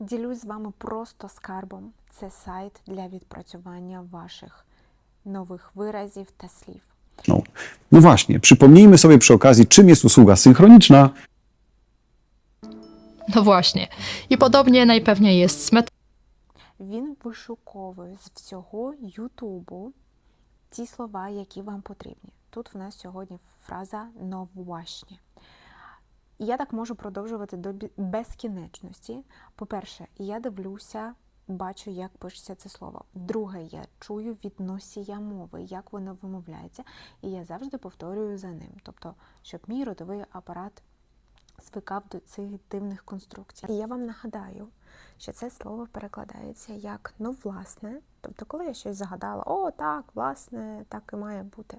Ділюсь з вами просто скарбом. Це сайт для відпрацювання ваших nowych wyrazów та слів. No. no właśnie, przypomnijmy sobie przy okazji, czym jest usługa synchroniczna. No właśnie. I podobnie najpewniej jest z met Він вишуковує з всього Ютубу ті слова, які вам потрібні. Тут в нас сьогодні фраза «но właśnie». Я так можу продовжувати до безкінечності. По-перше, я дивлюся, бачу, як пишеться це слово. Друге, я чую від носія мови, як воно вимовляється, і я завжди повторюю за ним. Тобто, щоб мій ротовий апарат звикав до цих дивних конструкцій. І я вам нагадаю, що це слово перекладається як ну, власне. Тобто, коли я щось загадала, о, так, власне, так і має бути.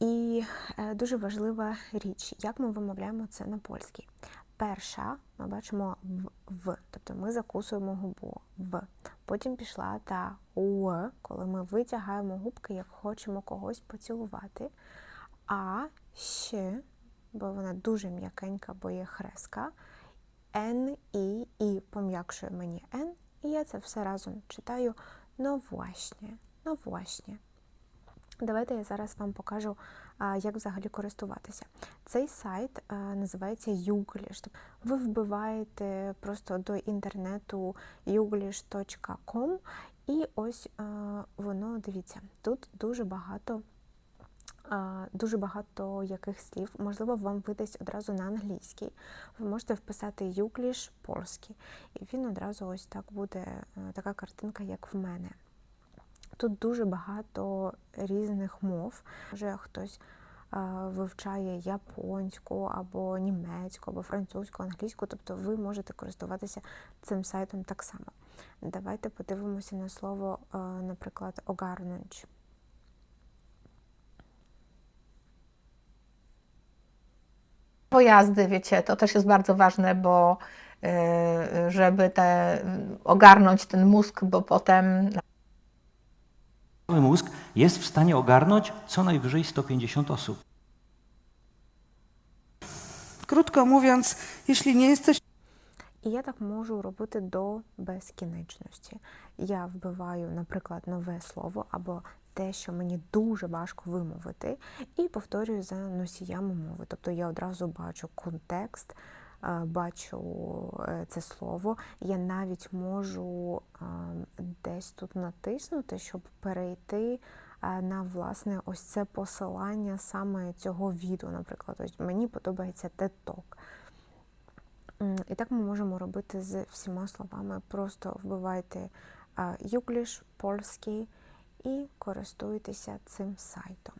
І е, дуже важлива річ, як ми вимовляємо це на польській. Перша, ми бачимо в, в, тобто ми закусуємо губу в. Потім пішла та у, коли ми витягаємо губки, як хочемо когось поцілувати. А ще, бо вона дуже м'якенька, бо є хреска. Н, І, І пом'якшує мені Н, і я це все разом читаю ну właśnie, ну właśnie. Давайте я зараз вам покажу, як взагалі користуватися. Цей сайт називається Uglish. Тобто Ви вбиваєте просто до інтернету uglish.com і ось воно, дивіться, тут дуже багато. Дуже багато яких слів, можливо, вам видасть одразу на англійський. Ви можете вписати Юкліш польський, і він одразу ось так буде, така картинка, як в мене. Тут дуже багато різних мов. Може хтось вивчає японську або німецьку, або французьку, англійську, тобто ви можете користуватися цим сайтом так само. Давайте подивимося на слово, наприклад, огарнуть. Prawo jazdy, wiecie, to też jest bardzo ważne, bo y, żeby te, ogarnąć ten mózg, bo potem Cały mózg jest w stanie ogarnąć co najwyżej 150 osób. Krótko mówiąc, jeśli nie jesteś І я так можу робити до безкінечності. Я вбиваю, наприклад, нове слово або те, що мені дуже важко вимовити, і повторюю за носіями мови. Тобто я одразу бачу контекст, бачу е, це слово. Я навіть можу е, десь тут натиснути, щоб перейти е, на власне ось це посилання саме цього відео. Наприклад, ось мені подобається. М, І так ми можемо робити з всіма словами. Просто вбивайте юкліш, польський і користуйтеся цим сайтом.